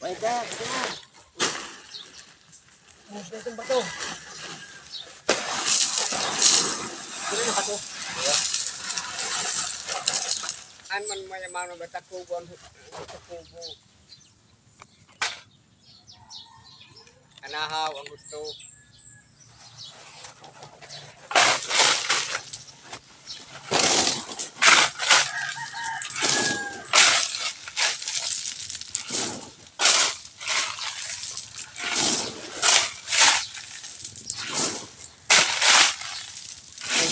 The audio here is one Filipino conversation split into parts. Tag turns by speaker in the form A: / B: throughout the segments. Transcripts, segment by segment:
A: Wait na, sige na. Move na itong bato. Sige na bato.
B: An man mayamano ba takubo ang takubo. Anahaw ang gusto.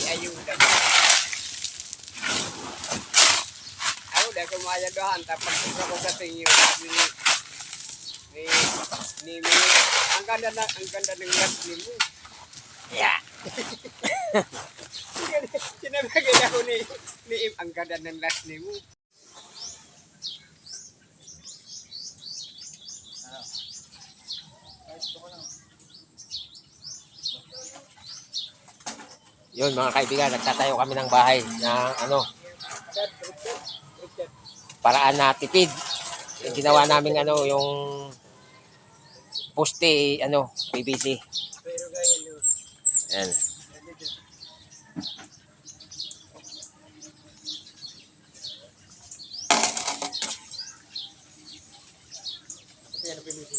B: Ayuda. Ako dahil kumaya doon, tapos kung ako sa tingin, ni, ni, ni, ni, ang ganda na, ang ganda ng last ni mo.
A: Yeah.
B: Sinabi ako ni, ni ang ganda ng last ni mo.
A: Yun mga kaibigan, nagtatayo kami ng bahay na ano, paraan na tipid. Yung ginawa namin ano, yung poste, ano, PVC.
B: Pero gaya no,
A: Yan.
B: yan ang pinili.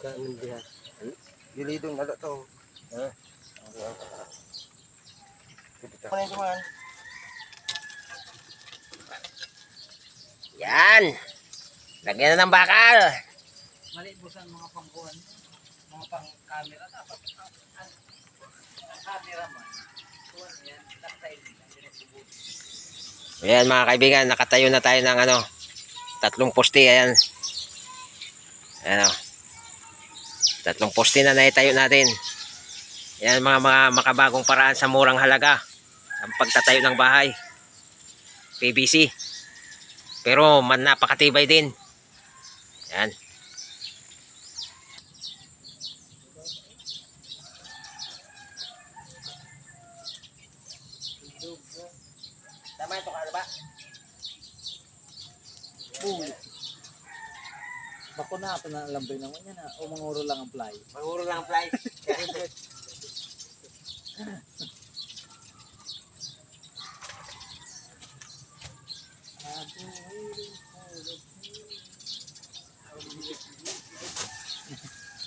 B: Baka nandiya.
C: Dili dong ada to.
A: Ha?
C: Mana yang cuman?
A: Yan. Lagyan na ng bakal.
B: Mali busan mga pangkuhan, mga pang camera dapat. Ang camera man. Kuhan yan, nila.
A: Ayan mga kaibigan, nakatayo na tayo ng ano, tatlong poste. Ayan. Ayan o. Tatlong poste na naitayo natin. Ayan mga, mga makabagong paraan sa murang halaga. Ang pagtatayo ng bahay. PVC. Pero man napakatibay din. Ayan. Tama ito ka ba?
D: Uy. Bako na ito na lambay naman yan ha. O manguro lang ang fly.
A: Maguro lang ang fly.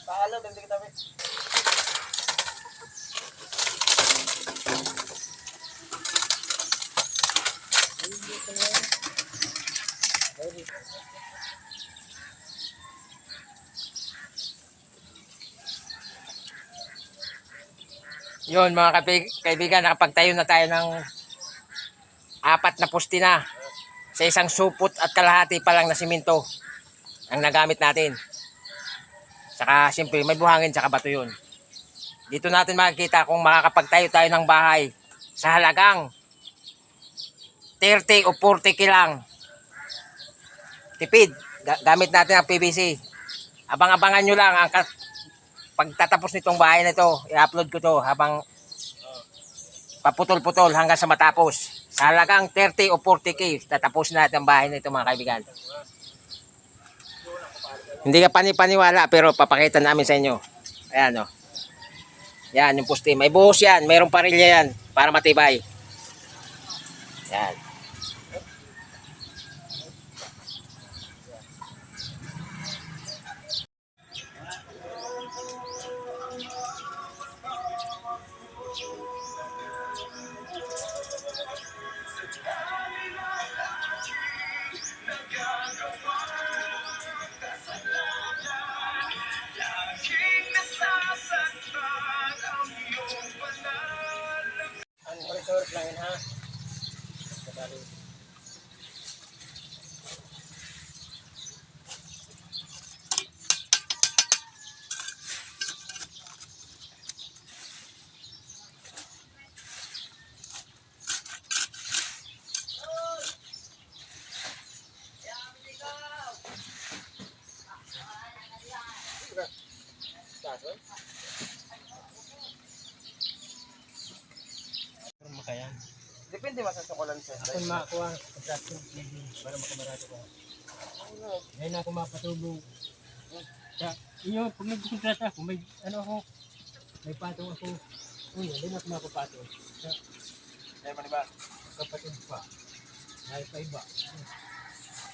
C: Paalo din kita be.
A: Yun mga kaibigan, nakapagtayo na tayo ng apat na poste na sa isang supot at kalahati pa lang na simento ang nagamit natin. Saka siyempre may buhangin saka bato yun. Dito natin makikita kung makakapagtayo tayo ng bahay sa halagang 30 o 40 kilang. Tipid. Ga- gamit natin ang PVC. Abang-abangan nyo lang ang pagtatapos nitong bahay na ito, i-upload ko to habang paputol-putol hanggang sa matapos. Sa halagang 30 o 40k, tatapos natin ang bahay na ito mga kaibigan. Hindi ka panipaniwala pero papakita namin sa inyo. Ayan o. Yan yung poste. May buhos yan. Mayroong parilya yan para matibay. Yan.
C: Hindi masasukulan sa
E: Kung makakuha maybe para makamarato ko. Ngayon na ako mapatulong. Sa inyo, pag nagkukontrata ako, may ano ako, may patong ako. Uy, hindi na ako mapapatong. Sa
C: Kaya ba?
E: kapatid pa. Ay pa iba.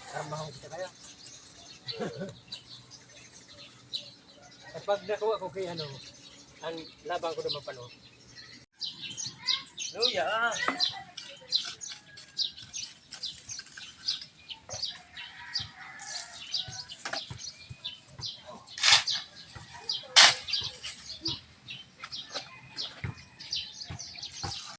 E: Karmahan kita kaya. Kapag nakuha ko kay ano, ang labang ko naman pano.
C: Luya.